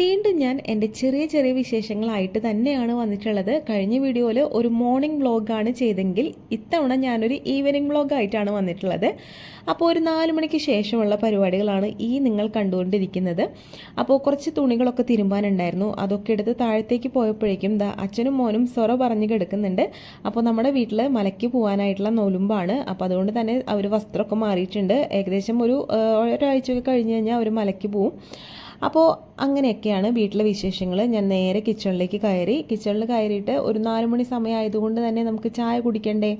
വീണ്ടും ഞാൻ എന്റെ ചെറിയ ചെറിയ വിശേഷങ്ങളായിട്ട് തന്നെയാണ് വന്നിട്ടുള്ളത്. കഴിഞ്ഞ വീഡിയോയിൽ ഒരു മോർണിംഗ് വ്ളോഗാണ് ചെയ്തെങ്കിൽ ഇത്തവണ ഞാനൊരു ഈവനിങ് വ്ളോഗായിട്ടാണ് വന്നിട്ടുള്ളത്. അപ്പോൾ ഒരു നാല് മണിക്ക് ശേഷമുള്ള പരിപാടികളാണ് ഈ നിങ്ങൾ കണ്ടുകൊണ്ടിരിക്കുന്നത്. അപ്പോൾ കുറച്ച് തുണികളൊക്കെ തിരുമ്പാനുണ്ടായിരുന്നു. അതൊക്കെ എടുത്ത് താഴത്തേക്ക് പോയപ്പോഴേക്കും ദാ അച്ഛനും മോനും സൊറ പറഞ്ഞ് കിടക്കുന്നുണ്ട്. അപ്പോൾ നമ്മുടെ വീട്ടിൽ മലയ്ക്ക് പോകാനായിട്ടുള്ള നൊലുമ്പാണ്. അപ്പോൾ അതുകൊണ്ട് തന്നെ അവർ വസ്ത്രമൊക്കെ മാറിയിട്ടുണ്ട്. ഏകദേശം ഒരു ഒരാഴ്ചയൊക്കെ കഴിഞ്ഞ് കഴിഞ്ഞാൽ അവർ മലയ്ക്ക് പോവും. അപ്പോൾ അങ്ങനെയൊക്കെയാണ് വീട്ടിലെ വിശേഷങ്ങൾ ഞാൻ നേരെ കിച്ചണിലേക്ക് കയറി. കിച്ചണിൽ കയറിയിട്ട് ഒരു നാല് മണി സമയമായതുകൊണ്ട് തന്നെ നമുക്ക് ചായ കുടിക്കണ്ടേ?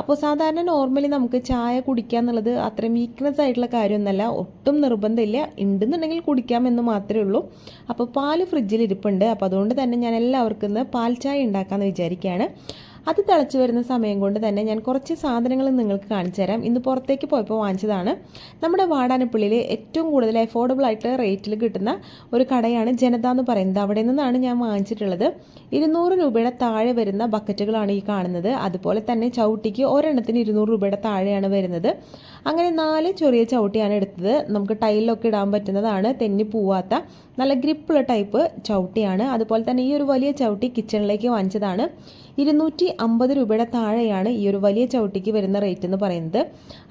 അപ്പോൾ സാധാരണ നോർമലി നമുക്ക് ചായ കുടിക്കുക എന്നുള്ളത് അത്രയും വീക്ക്നെസ് ആയിട്ടുള്ള കാര്യമൊന്നുമല്ല ഒട്ടും നിർബന്ധമില്ല. ഉണ്ടെന്നുണ്ടെങ്കിൽ കുടിക്കാമെന്ന് മാത്രമേ ഉള്ളൂ. അപ്പോൾ പാൽ ഫ്രിഡ്ജിൽ ഇരിപ്പുണ്ട്. അപ്പോൾ അതുകൊണ്ട് തന്നെ ഞാൻ എല്ലാവർക്കും പാൽ ചായ ഉണ്ടാക്കാമെന്ന് വിചാരിക്കുകയാണ്. അത് തിളച്ച് വരുന്ന സമയം കൊണ്ട് തന്നെ ഞാൻ കുറച്ച് സാധനങ്ങൾ നിങ്ങൾക്ക് കാണിച്ചു തരാം. ഇന്ന് പുറത്തേക്ക് പോയപ്പോൾ വാങ്ങിച്ചതാണ്. നമ്മുടെ വാടാനപ്പള്ളിയിൽ ഏറ്റവും കൂടുതൽ അഫോർഡബിൾ ആയിട്ട് റേറ്റിൽ കിട്ടുന്ന ഒരു കടയാണ് ജനത എന്ന് പറയുന്നത്. അവിടെ നിന്നാണ് ഞാൻ വാങ്ങിച്ചിട്ടുള്ളത്. ഇരുന്നൂറ് രൂപയുടെ താഴെ വരുന്ന ബക്കറ്റുകളാണ് ഈ കാണുന്നത്. അതുപോലെ തന്നെ ചവിട്ടിക്ക് ഒരെണ്ണത്തിന് ഇരുന്നൂറ് രൂപയുടെ താഴെയാണ് വരുന്നത്. അങ്ങനെ നാല് ചെറിയ ചവിട്ടിയാണ് എടുത്തത്. നമുക്ക് ടൈലിലൊക്കെ ഇടാൻ പറ്റുന്നതാണ്. തെന്നി പോവാത്ത നല്ല ഗ്രിപ്പുള്ള ടൈപ്പ് ചവിട്ടിയാണ്. അതുപോലെ തന്നെ ഈ ഒരു വലിയ ചവിട്ടി കിച്ചണിലേക്ക് വാങ്ങിച്ചതാണ്. ഇരുന്നൂറ്റി അമ്പത് രൂപയുടെ താഴെയാണ് ഈ ഒരു വലിയ ചവിട്ടിക്ക് വരുന്ന റേറ്റ് എന്ന് പറയുന്നത്.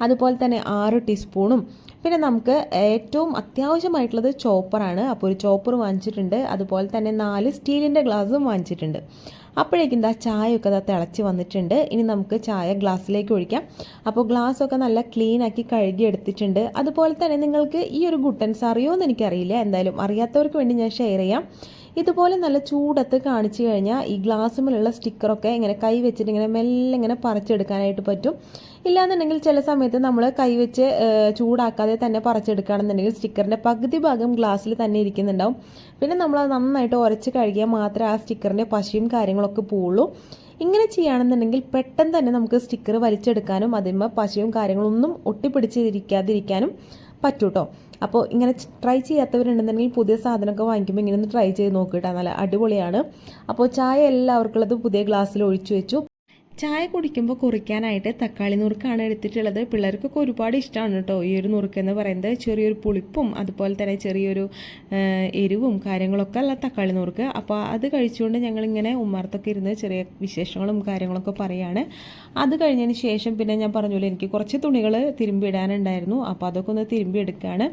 അതുപോലെ തന്നെ ആറ് ടീസ്പൂണും പിന്നെ നമുക്ക് ഏറ്റവും അത്യാവശ്യമായിട്ടുള്ളത് ചോപ്പറാണ് അപ്പോൾ ഒരു ചോപ്പർ വാങ്ങിച്ചിട്ടുണ്ട്. അതുപോലെ തന്നെ നാല് സ്റ്റീലിന്റെ ഗ്ലാസും വാങ്ങിച്ചിട്ടുണ്ട്. അപ്പോഴേക്കും എന്താ ചായയൊക്കെ അത് തിളച്ച് വന്നിട്ടുണ്ട്. ഇനി നമുക്ക് ചായ ഗ്ലാസ്സിലേക്ക് ഒഴിക്കാം. അപ്പോൾ ഗ്ലാസ്സൊക്കെ നല്ല ക്ലീൻ ആക്കി കഴുകി അതുപോലെ തന്നെ നിങ്ങൾക്ക് ഈ ഒരു ഗുട്ടൻസ് അറിയുമോ എന്ന് എനിക്കറിയില്ല. എന്തായാലും അറിയാത്തവർക്ക് വേണ്ടി ഞാൻ ഷെയർ ചെയ്യാം. ഇതുപോലെ നല്ല ചൂടത്ത് കാണിച്ചു കഴിഞ്ഞാൽ ഈ ഗ്ലാസ്സുമിലുള്ള സ്റ്റിക്കറൊക്കെ ഇങ്ങനെ കൈ വെച്ചിട്ട് ഇങ്ങനെ മെല്ലെ ഇങ്ങനെ പറിച്ചെടുക്കാനായിട്ട് പറ്റും. ഇല്ലാന്നുണ്ടെങ്കിൽ ചില സമയത്ത് നമ്മൾ കൈ വെച്ച് ചൂടാക്കാതെ തന്നെ പറിച്ചെടുക്കുകയാണെന്നുണ്ടെങ്കിൽ സ്റ്റിക്കറിന്റെ പകുതി ഭാഗം ഗ്ലാസ്സിൽ തന്നെ ഇരിക്കുന്നുണ്ടാവും. പിന്നെ നമ്മൾ അത് നന്നായിട്ട് ഉരച്ച് കഴുകിയാൽ മാത്രമേ ആ സ്റ്റിക്കറിന്റെ പശയും കാര്യങ്ങളൊക്കെ പോവുള്ളൂ. ഇങ്ങനെ ചെയ്യുകയാണെന്നുണ്ടെങ്കിൽ പെട്ടെന്ന് തന്നെ നമുക്ക് സ്റ്റിക്കർ വലിച്ചെടുക്കാനും അതിന്മേൽ പശയും കാര്യങ്ങളൊന്നും ഒട്ടിപ്പിടിച്ചിരിക്കാതിരിക്കാനും പറ്റൂട്ടോ. അപ്പോൾ ഇങ്ങനെ ട്രൈ ചെയ്യാത്തവരുണ്ടെന്നുണ്ടെങ്കിൽ പുതിയ സാധനമൊക്കെ വാങ്ങിക്കുമ്പോൾ ഇങ്ങനെ ഒന്ന് ട്രൈ ചെയ്ത് നോക്കിയിട്ടാ നല്ല അടിപൊളിയാണ്. അപ്പോൾ ചായ എല്ലാവർക്കുള്ളത് പുതിയ ഗ്ലാസ്സിൽ ഒഴിച്ചു വെച്ചു. ചായ കുടിക്കുമ്പോൾ കുറിക്കാനായിട്ട് തക്കാളി നുറുക്കാണ് എടുത്തിട്ടുള്ളത്. പിള്ളേർക്കൊക്കെ ഒരുപാട് ഇഷ്ടമാണ് കേട്ടോ ഈ ഒരു നുറുക്ക് എന്ന് പറയുന്നത്. ചെറിയൊരു പുളിപ്പും അതുപോലെ തന്നെ ചെറിയൊരു എരിവും കാര്യങ്ങളൊക്കെ അല്ല തക്കാളി നുറുക്ക്. അപ്പോൾ അത് കഴിച്ചുകൊണ്ട് ഞങ്ങളിങ്ങനെ ഉമ്മാർത്തൊക്കെ ഇരുന്ന് ചെറിയ വിശേഷങ്ങളും കാര്യങ്ങളൊക്കെ പറയാണ്. അത് കഴിഞ്ഞതിന് ശേഷം പിന്നെ ഞാൻ പറഞ്ഞല്ലോ എനിക്ക് കുറച്ച് തുണികൾ തിരുമ്പി ഇടാനുണ്ടായിരുന്നു. അപ്പോൾ അതൊക്കെ ഒന്ന് തിരുമ്പി എടുക്കുകയാണ്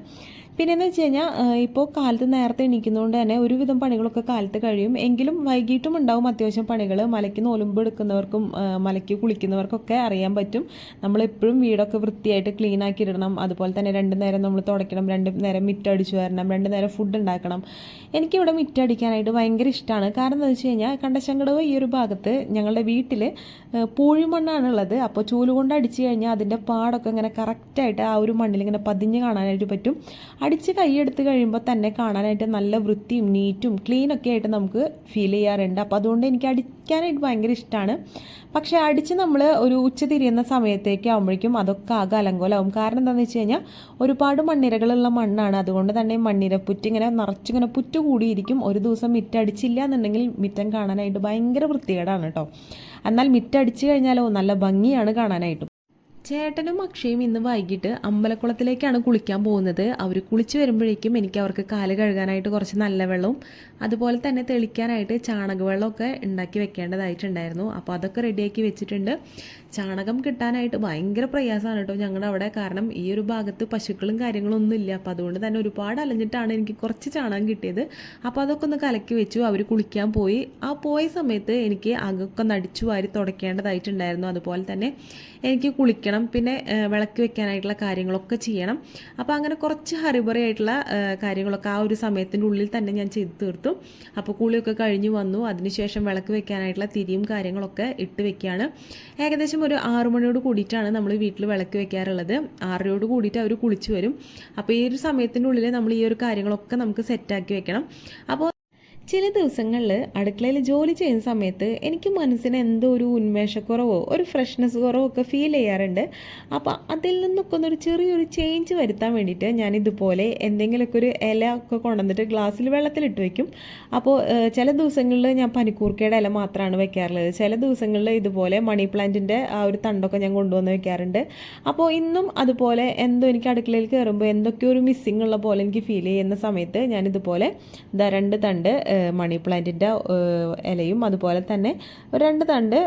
പിന്നെയെന്ന് വെച്ച് കഴിഞ്ഞാൽ ഇപ്പോൾ കാലത്ത് നേരത്തെ എണീക്കുന്നതുകൊണ്ട് തന്നെ ഒരുവിധം പണികളൊക്കെ കാലത്ത് കഴിയും. എങ്കിലും വൈകിട്ടും ഉണ്ടാവും അത്യാവശ്യം പണികൾ മലയ്ക്ക് നോലുമ്പ് എടുക്കുന്നവർക്കും മലയ്ക്ക് കുളിക്കുന്നവർക്കൊക്കെ അറിയാൻ പറ്റും. നമ്മളെപ്പോഴും വീടൊക്കെ വൃത്തിയായിട്ട് ക്ലീൻ ആക്കി ഇടണം. അതുപോലെ തന്നെ രണ്ട് നേരം നമ്മൾ തുടയ്ക്കണം രണ്ട് നേരം മിറ്റടിച്ചു വരണം രണ്ട് നേരം ഫുഡ് ഉണ്ടാക്കണം. എനിക്കിവിടെ മിറ്റടിക്കാനായിട്ട് ഭയങ്കര ഇഷ്ടമാണ് കാരണം എന്താ വെച്ച് കഴിഞ്ഞാൽ കണ്ടശങ്കടവ് ഈ ഒരു ഭാഗത്ത് ഞങ്ങളുടെ വീട്ടിൽ പൂഴിമണ്ണാണുള്ളത്. അപ്പോൾ ചൂൽ കൊണ്ട് അടിച്ചു കഴിഞ്ഞാൽ അതിന്റെ പാടൊക്കെ ഇങ്ങനെ കറക്റ്റായിട്ട് ആ ഒരു മണ്ണിൽ ഇങ്ങനെ പതിഞ്ഞ് കാണാനായിട്ട് പറ്റും. അടിച്ച് കൈയെടുത്ത് കഴിയുമ്പോൾ തന്നെ കാണാനായിട്ട് നല്ല വൃത്തിയും നീറ്റും ക്ലീനൊക്കെ ആയിട്ട് നമുക്ക് ഫീൽ ചെയ്യാറുണ്ട്. അപ്പോൾ അതുകൊണ്ട് എനിക്ക് അടിക്കാനായിട്ട് ഭയങ്കര ഇഷ്ടമാണ് പക്ഷേ അടിച്ച് നമ്മൾ ഒരു ഉച്ച തിരിയുന്ന സമയത്തേക്ക് ആകുമ്പോഴേക്കും അതൊക്കെ ആകെ അലങ്കോലാവും. കാരണം എന്താണെന്ന് വെച്ച് കഴിഞ്ഞാൽ ഒരുപാട് മണ്ണിരകളുള്ള മണ്ണാണ്. അതുകൊണ്ട് തന്നെ മണ്ണിരപ്പുറ്റ് ഇങ്ങനെ നിറച്ചിങ്ങനെ പുറ്റ് കൂടിയിരിക്കും ഒരു ദിവസം മിറ്റടിച്ചില്ല എന്നുണ്ടെങ്കിൽ മിറ്റം കാണാനായിട്ട് ഭയങ്കര വൃത്തികേടാണ് കേട്ടോ. എന്നാൽ മിറ്റടിച്ച് കഴിഞ്ഞാലോ നല്ല ഭംഗിയാണ് കാണാനായിട്ടും. ചേട്ടനും അക്ഷയും ഇന്ന് വൈകിട്ട് അമ്പലക്കുളത്തിലേക്കാണ് കുളിക്കാൻ പോകുന്നത്. അവർ കുളിച്ച് വരുമ്പോഴേക്കും എനിക്ക് അവർക്ക് കാൽ കഴുകാനായിട്ട് കുറച്ച് നല്ല വെള്ളവും അതുപോലെ തന്നെ തെളിക്കാനായിട്ട് ചാണകവെള്ളമൊക്കെ ഉണ്ടാക്കി വെക്കേണ്ടതായിട്ടുണ്ടായിരുന്നു. അപ്പോൾ അതൊക്കെ റെഡിയാക്കി വെച്ചിട്ടുണ്ട്. ചാണകം കിട്ടാനായിട്ട് ഭയങ്കര പ്രയാസമാണ് കേട്ടോ ഞങ്ങളുടെ അവിടെ. കാരണം ഈ ഒരു ഭാഗത്ത് പശുക്കളും കാര്യങ്ങളും ഒന്നും ഇല്ല. അപ്പോൾ അതുകൊണ്ട് തന്നെ ഒരുപാട് അലഞ്ഞിട്ടാണ് എനിക്ക് കുറച്ച് ചാണകം കിട്ടിയത്. അപ്പോൾ അതൊക്കെ ഒന്ന് കലക്കി വെച്ചു. അവർ കുളിക്കാൻ പോയി. ആ പോയ സമയത്ത് എനിക്ക് അകൊക്കെ നടിച്ചു വാരി തുടയ്ക്കേണ്ടതായിട്ടുണ്ടായിരുന്നു അതുപോലെ തന്നെ എനിക്ക് കുളിക്കണം പിന്നെ വിളക്കി വിളക്ക് വെക്കാനായിട്ടുള്ള കാര്യങ്ങളൊക്കെ ചെയ്യണം. അപ്പോൾ അങ്ങനെ കുറച്ച് ഹറിബറി ആയിട്ടുള്ള കാര്യങ്ങളൊക്കെ ആ ഒരു സമയത്തിന്റെ ഉള്ളിൽ തന്നെ ഞാൻ ചെയ്ത് തീർത്തു. അപ്പോൾ കുളിയൊക്കെ കഴിഞ്ഞ് വന്നു. അതിനുശേഷം വിളക്ക് വെക്കാനായിട്ടുള്ള തിരിയും കാര്യങ്ങളൊക്കെ ഇട്ട് വെക്കുകയാണ് ഏകദേശം ഒരു ആറു മണിയോട് കൂടിയിട്ടാണ് നമ്മൾ വീട്ടിൽ വിളക്ക് വെക്കാറുള്ളത്. ആറരയോട് കൂടിയിട്ട് അവർ കുളിച്ചു വരും. അപ്പോൾ ഈ ഒരു സമയത്തിന്റെ ഉള്ളിൽ നമ്മൾ ഈ ഒരു കാര്യങ്ങളൊക്കെ നമുക്ക് സെറ്റാക്കി വെക്കണം. അപ്പോൾ ചില ദിവസങ്ങളിൽ അടുക്കളയിൽ ജോലി ചെയ്യുന്ന സമയത്ത് എനിക്ക് മനസ്സിന് എന്തോ ഒരു ഉന്മേഷക്കുറവോ ഒരു ഫ്രഷ്നെസ് കുറവോ ഒക്കെ ഫീൽ ചെയ്യാറുണ്ട്. അപ്പോൾ അതിൽ നിന്നൊക്കെ ഒന്നൊരു ചെറിയൊരു ചേഞ്ച് വരുത്താൻ വേണ്ടിയിട്ട് ഞാൻ ഇതുപോലെ എന്തെങ്കിലുമൊക്കെ ഒരു ഇല ഒക്കെ കൊണ്ടുവന്നിട്ട് ഗ്ലാസ്സിൽ വെള്ളത്തിലിട്ട് വയ്ക്കും അപ്പോൾ ചില ദിവസങ്ങളിൽ ഞാൻ പനിക്കൂർക്കയുടെ ഇല മാത്രമാണ് വെക്കാറുള്ളത്. ചില ദിവസങ്ങളിൽ ഇതുപോലെ മണി പ്ലാന്റിന്റെ ആ ഒരു തണ്ടൊക്കെ ഞാൻ കൊണ്ടുവന്ന് വെക്കാറുണ്ട്. അപ്പോൾ ഇന്നും അതുപോലെ എന്തോ എനിക്ക് അടുക്കളയിൽ കയറുമ്പോൾ എന്തൊക്കെയോ ഒരു മിസ്സിംഗ് ഉള്ള പോലെ എനിക്ക് ഫീൽ ചെയ്യുന്ന സമയത്ത് ഞാനിതുപോലെ ഇതുപോലെ രണ്ട് തണ്ട് മണി പ്ലാന്റിന്റെ ഇലയും അതുപോലെ തന്നെ ഒരു രണ്ട് തണ്ട്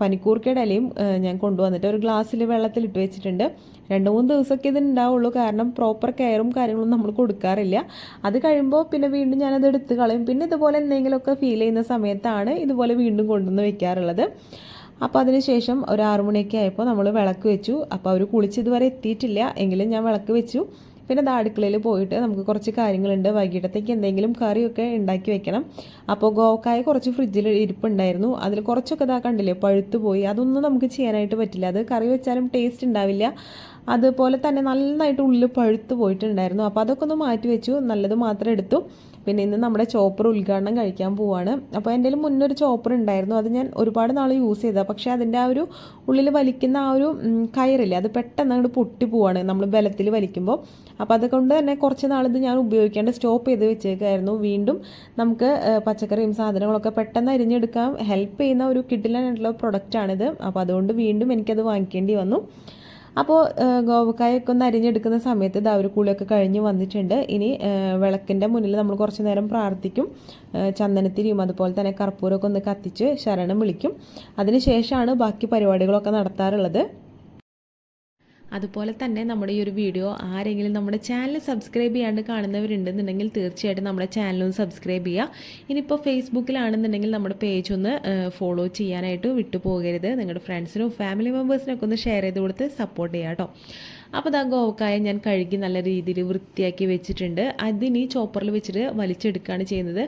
പനിക്കൂർക്കയുടെ ഇലയും ഞാൻ കൊണ്ടുവന്നിട്ട് ഒരു ഗ്ലാസ്സിൽ വെള്ളത്തിൽ ഇട്ട് വെച്ചിട്ടുണ്ട്. രണ്ട് മൂന്ന് ദിവസമൊക്കെ ഇത് ഉണ്ടാവുള്ളൂ കാരണം പ്രോപ്പർ കെയറും കാര്യങ്ങളും നമ്മൾ കൊടുക്കാറില്ല. അത് കഴിയുമ്പോൾ പിന്നെ വീണ്ടും ഞാനത് എടുത്ത് കളയും. പിന്നെ ഇതുപോലെ എന്തെങ്കിലുമൊക്കെ ഫീൽ ചെയ്യുന്ന സമയത്താണ് ഇതുപോലെ വീണ്ടും കൊണ്ടുവന്ന് വെക്കാറുള്ളത്. അപ്പോൾ അതിനുശേഷം ഒരു ആറുമണിയൊക്കെ ആയപ്പോൾ നമ്മൾ വിളക്ക് വെച്ചു. അപ്പോൾ അവർ കുളിച്ചിതുവരെ എത്തിയിട്ടില്ല. എങ്കിലും ഞാൻ വിളക്ക് വെച്ചു. പിന്നെ അത് അടുക്കളയിൽ പോയിട്ട് നമുക്ക് കുറച്ച് കാര്യങ്ങളുണ്ട്. വൈകിട്ടത്തേക്ക് എന്തെങ്കിലും കറിയൊക്കെ ഉണ്ടാക്കി വെക്കണം. അപ്പോൾ ഗോക്കായ കുറച്ച് ഫ്രിഡ്ജിൽ ഇരിപ്പുണ്ടായിരുന്നു. അതിൽ കുറച്ചൊക്കെ ഇതാ കണ്ടില്ലേ പഴുത്തു പോയി. അതൊന്നും നമുക്ക് ചെയ്യാനായിട്ട് പറ്റില്ല. അത് കറി വെച്ചാലും ടേസ്റ്റ് ഉണ്ടാവില്ല. അതുപോലെ തന്നെ നന്നായിട്ട് ഉള്ളിൽ പഴുത്തു പോയിട്ടുണ്ടായിരുന്നു. അപ്പോൾ അതൊക്കെ ഒന്ന് മാറ്റി വെച്ചു. നല്ലത് മാത്രം എടുത്തു. പിന്നെ ഇന്ന് നമ്മുടെ ചോപ്പർ ഉദ്ഘാടനം കഴിക്കാൻ പോവാണ്. അപ്പോൾ എന്റെ മുന്നൊരു ചോപ്പർ ഉണ്ടായിരുന്നു. അത് ഞാൻ ഒരുപാട് നാൾ യൂസ് ചെയ്തതാണ് പക്ഷേ അതിന്റെ ആ ഒരു ഉള്ളിൽ വലിക്കുന്ന ആ ഒരു കയറില്ലേ അത് പെട്ടെന്ന് അങ്ങോട്ട് പൊട്ടി പോവാണ് നമ്മൾ ബലത്തിൽ വലിക്കുമ്പോൾ അപ്പോൾ അതുകൊണ്ട് തന്നെ കുറച്ച് നാളിത് ഞാൻ ഉപയോഗിക്കേണ്ട സ്റ്റോപ്പ് ചെയ്ത് വെച്ചേക്കായിരുന്നു. വീണ്ടും നമുക്ക് പച്ചക്കറിയും സാധനങ്ങളൊക്കെ പെട്ടെന്ന് അരിഞ്ഞെടുക്കാൻ ഹെൽപ്പ് ചെയ്യുന്ന ഒരു കിഡിലായിട്ടുള്ള പ്രൊഡക്റ്റാണിത്. അപ്പോൾ അതുകൊണ്ട് വീണ്ടും എനിക്കത് വാങ്ങിക്കേണ്ടി വന്നു. അപ്പോൾ ഗോവക്കായൊക്കെ ഒന്ന് അരിഞ്ഞെടുക്കുന്ന സമയത്ത് ഇതാ കഴിഞ്ഞ് വന്നിട്ടുണ്ട്. ഇനി വിളക്കിന്റെ മുന്നിൽ നമ്മൾ കുറച്ച് നേരം പ്രാർത്ഥിക്കും. ചന്ദനത്തിരിയും അതുപോലെ തന്നെ കർപ്പൂരമൊക്കെ ഒന്ന് കത്തിച്ച് ശരണം വിളിക്കും. അതിനുശേഷമാണ് ബാക്കി പരിപാടികളൊക്കെ നടത്താറുള്ളത്. അതുപോലെ തന്നെ നമ്മുടെ ഈ ഒരു വീഡിയോ ആരെങ്കിലും നമ്മുടെ ചാനൽ സബ്സ്ക്രൈബ് ചെയ്യാണ്ട് കാണുന്നവരുണ്ടെന്നുണ്ടെങ്കിൽ തീർച്ചയായിട്ടും നമ്മുടെ ചാനലൊന്ന് സബ്സ്ക്രൈബ് ചെയ്യുക ഇനിയിപ്പോൾ ഫേസ്ബുക്കിലാണെന്നുണ്ടെങ്കിൽ നമ്മുടെ പേജ് ഒന്ന് ഫോളോ ചെയ്യാനായിട്ട് വിട്ടുപോകരുത്. നിങ്ങളുടെ ഫ്രണ്ട്സിനും ഫാമിലി മെമ്പേഴ്സിനൊക്കെ ഒന്ന് ഷെയർ ചെയ്ത് കൊടുത്ത് സപ്പോർട്ട് ചെയ്യാം കേട്ടോ അപ്പോൾ ഇതാ ഗോവക്കായ ഞാൻ കഴുകി നല്ല രീതിയിൽ വൃത്തിയാക്കി വെച്ചിട്ടുണ്ട്. അതിനി ചോപ്പറിൽ വെച്ചിട്ട് വലിച്ചെടുക്കുകയാണ് ചെയ്യുന്നത്.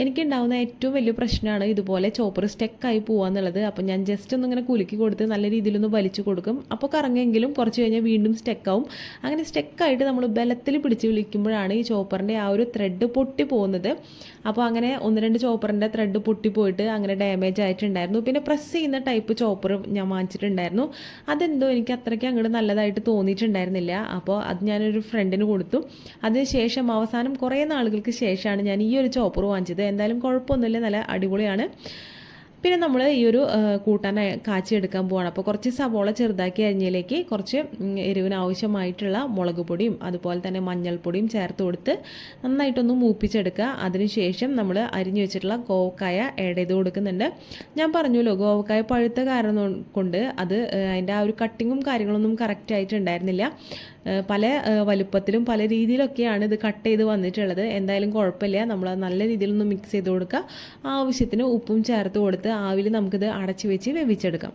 എനിക്കുണ്ടാവുന്ന ഏറ്റവും വലിയ പ്രശ്നമാണ് ഇതുപോലെ ചോപ്പർ സ്റ്റെക്കായി പോകാന്നുള്ളത് അപ്പോൾ ഞാൻ ജസ്റ്റ് ഒന്ന് ഇങ്ങനെ കുലുക്കി കൊടുത്ത് നല്ല രീതിയിലൊന്ന് വലിച്ചു കൊടുക്കും. അപ്പോൾ കറങ്ങെങ്കിലും കുറച്ച് കഴിഞ്ഞാൽ വീണ്ടും സ്റ്റെക്കാവും അങ്ങനെ സ്റ്റെക്കായിട്ട് നമ്മൾ ബലത്തിൽ പിടിച്ച് വിളിക്കുമ്പോഴാണ് ഈ ചോപ്പറിന്റെ ആ ഒരു ത്രെഡ് പൊട്ടി പോകുന്നത്. അപ്പോൾ അങ്ങനെ ഒന്ന് രണ്ട് ചോപ്പറിന്റെ ത്രെഡ് പൊട്ടി പോയിട്ട് അങ്ങനെ ഡാമേജ് ആയിട്ടുണ്ടായിരുന്നു. പിന്നെ പ്രസ് ചെയ്യുന്ന ടൈപ്പ് ചോപ്പർ ഞാൻ വാങ്ങിച്ചിട്ടുണ്ടായിരുന്നു. അതെന്തോ എനിക്ക് അത്രയ്ക്ക് അങ്ങോട്ട് നല്ലതായിട്ട് തോന്നിയിട്ടുണ്ട് ഉണ്ടായിരുന്നില്ല. അപ്പോൾ അത് ഞാനൊരു ഫ്രണ്ടിന് കൊടുത്തു. അതിനുശേഷം അവസാനം കുറേ നാളുകൾക്ക് ശേഷമാണ് ഞാൻ ഈ ഒരു ചോപ്പർ വാങ്ങിച്ചത്. എന്തായാലും കുഴപ്പമൊന്നുമില്ല. നല്ല അടിപൊളിയാണ്. പിന്നെ നമ്മൾ ഈ ഒരു കൂട്ടാൻ കാച്ചിയെടുക്കാൻ പോവാണ്. അപ്പോൾ കുറച്ച് സവോള ചെറുതാക്കി അരിഞ്ഞിലേക്ക് കുറച്ച് എരിവിന് ആവശ്യമായിട്ടുള്ള മുളക് പൊടിയും അതുപോലെ തന്നെ മഞ്ഞൾപ്പൊടിയും ചേർത്ത് കൊടുത്ത് നന്നായിട്ടൊന്ന് മൂപ്പിച്ചെടുക്കുക. അതിനുശേഷം നമ്മൾ അരിഞ്ഞു വെച്ചിട്ടുള്ള ഗോവക്കായ ആഡ് ചെയ്ത് കൊടുക്കുന്നുണ്ട്. ഞാൻ പറഞ്ഞല്ലോ ഗോവക്കായ പഴുത്ത കാരണം കൊണ്ട് അത് അതിന്റെ ആ ഒരു കട്ടിങ്ങും കാര്യങ്ങളൊന്നും കറക്റ്റ് ആയിട്ടുണ്ടായിരുന്നില്ല. പല വലുപ്പത്തിലും പല രീതിയിലൊക്കെയാണ് ഇത് കട്ട് ചെയ്ത് വന്നിട്ടുള്ളത്. എന്തായാലും കുഴപ്പമില്ല. നമ്മൾ നല്ല രീതിയിലൊന്ന് മിക്സ് ചെയ്ത് കൊടുക്കുക. ആവശ്യത്തിന് ഉപ്പും ചേർത്ത് കൊടുത്ത് ആവിൽ നമുക്കിത് അടച്ച് വെച്ച് വേവിച്ചെടുക്കാം.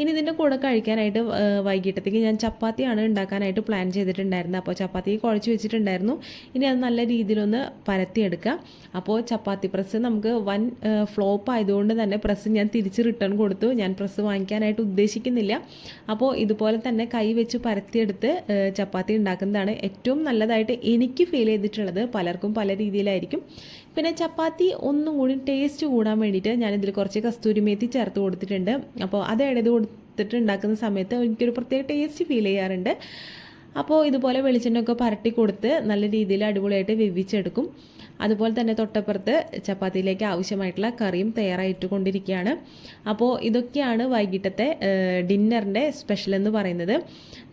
ഇനി ഇതിന്റെ കൂടെ കഴിക്കാനായിട്ട് വൈകിട്ടത്തേക്ക് ഞാൻ ചപ്പാത്തിയാണ് ഉണ്ടാക്കാനായിട്ട് പ്ലാൻ ചെയ്തിട്ടുണ്ടായിരുന്നത്. അപ്പോൾ ചപ്പാത്തി കുഴച്ച് വെച്ചിട്ടുണ്ടായിരുന്നു. ഇനി അത് നല്ല രീതിയിലൊന്ന് പരത്തിയെടുക്കുക. അപ്പോൾ ചപ്പാത്തി പ്രസ് നമുക്ക് വൻ ഫ്ലോപ്പ് ആയതുകൊണ്ട് തന്നെ പ്രസ് ഞാൻ തിരിച്ച് റിട്ടേൺ കൊടുത്തു. ഞാൻ പ്രസ് വാങ്ങിക്കാനായിട്ട് ഉദ്ദേശിക്കുന്നില്ല. അപ്പോൾ ഇതുപോലെ തന്നെ കൈ വെച്ച് പരത്തിയെടുത്ത് ചപ്പാത്തി ഉണ്ടാക്കുന്നതാണ് ഏറ്റവും നല്ലതായിട്ട് എനിക്ക് ഫീൽ ചെയ്തിട്ടുള്ളത്. പലർക്കും പല രീതിയിലായിരിക്കും. പിന്നെ ചപ്പാത്തി ഒന്നും കൂടി ടേസ്റ്റ് കൂടാൻ വേണ്ടിയിട്ട് ഞാനിതിൽ കുറച്ച് കസ്തൂരി മേത്തി ചേർത്ത് കൊടുത്തിട്ടുണ്ട്. അപ്പോൾ അത് ഇടത് കൊടുത്തിട്ട് ഉണ്ടാക്കുന്ന സമയത്ത് എനിക്കൊരു പ്രത്യേക ടേസ്റ്റ് ഫീൽ ചെയ്യാറുണ്ട്. അപ്പോൾ ഇതുപോലെ വെളിച്ചെണ്ണ ഒക്കെ പരട്ടി കൊടുത്ത് നല്ല രീതിയിൽ അടിപൊളിയായിട്ട് വെവിച്ചെടുക്കും. അതുപോലെ തന്നെ തൊട്ടപ്പുറത്ത് ചപ്പാത്തിയിലേക്ക് ആവശ്യമായിട്ടുള്ള കറിയും തയ്യാറായിട്ട് കൊണ്ടിരിക്കുകയാണ് അപ്പോൾ ഇതൊക്കെയാണ് വൈകിട്ടത്തെ ഡിന്നറിന്റെ സ്പെഷ്യൽ എന്ന് പറയുന്നത്.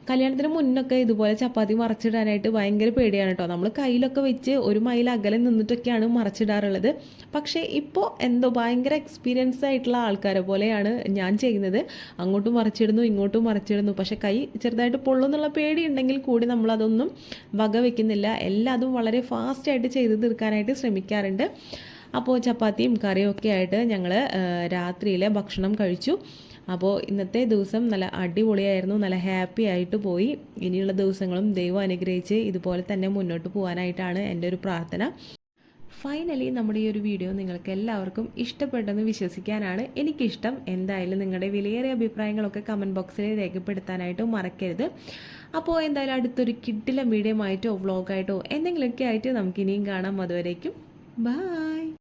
കല്യാണത്തിന് മുന്നൊക്കെ ഇതുപോലെ ചപ്പാത്തി മറച്ചിടാനായിട്ട് ഭയങ്കര പേടിയാണ് കേട്ടോ. നമ്മൾ കയ്യിലൊക്കെ വെച്ച് ഒരു മൈൽ അകലെ നിന്നിട്ടൊക്കെയാണ് മറച്ചിടാറുള്ളത്. പക്ഷേ ഇപ്പോൾ എന്തോ ഭയങ്കര എക്സ്പീരിയൻസ് ആയിട്ടുള്ള ആൾക്കാരെ പോലെയാണ് ഞാൻ ചെയ്യുന്നത്. അങ്ങോട്ടും മറച്ചിടുന്നു ഇങ്ങോട്ടും മറച്ചിടുന്നു. പക്ഷേ കൈ ചെറുതായിട്ട് പൊള്ളുന്നുള്ള പേടിയുണ്ടെങ്കിൽ കൂടി നമ്മളതൊന്നും വക വെക്കുന്നില്ല. എല്ലാതും വളരെ ഫാസ്റ്റായിട്ട് ചെയ്ത് തീർക്കാനായിട്ട് ശ്രമിക്കാറുണ്ട്. അപ്പോൾ ചപ്പാത്തിയും കറിയും ഒക്കെ ആയിട്ട് ഞങ്ങൾ രാത്രിയിലെ ഭക്ഷണം കഴിച്ചു. അപ്പോൾ ഇന്നത്തെ ദിവസം നല്ല അടിപൊളിയായിരുന്നു. നല്ല ഹാപ്പി ആയിട്ട് പോയി. ഇനിയുള്ള ദിവസങ്ങളും ദൈവം അനുഗ്രഹിച്ച് ഇതുപോലെ തന്നെ മുന്നോട്ട് പോകാനായിട്ടാണ് എന്റെ ഒരു പ്രാർത്ഥന. ഫൈനലി നമ്മുടെ ഈ ഒരു വീഡിയോ നിങ്ങൾക്ക് എല്ലാവർക്കും ഇഷ്ടപ്പെട്ടെന്ന് വിശ്വസിക്കാനാണ് എനിക്കിഷ്ടം. എന്തായാലും നിങ്ങളുടെ വിലയേറിയ അഭിപ്രായങ്ങളൊക്കെ കമന്റ് ബോക്സിൽ രേഖപ്പെടുത്താനായിട്ട് മറക്കരുത്. അപ്പോൾ എന്തായാലും അടുത്തൊരു കിഡിലെ വീഡിയോ ആയിട്ടോ വ്ളോഗായിട്ടോ എന്തെങ്കിലുമൊക്കെ ആയിട്ട് നമുക്കിനിയും കാണാം. അതുവരേക്കും ബായ്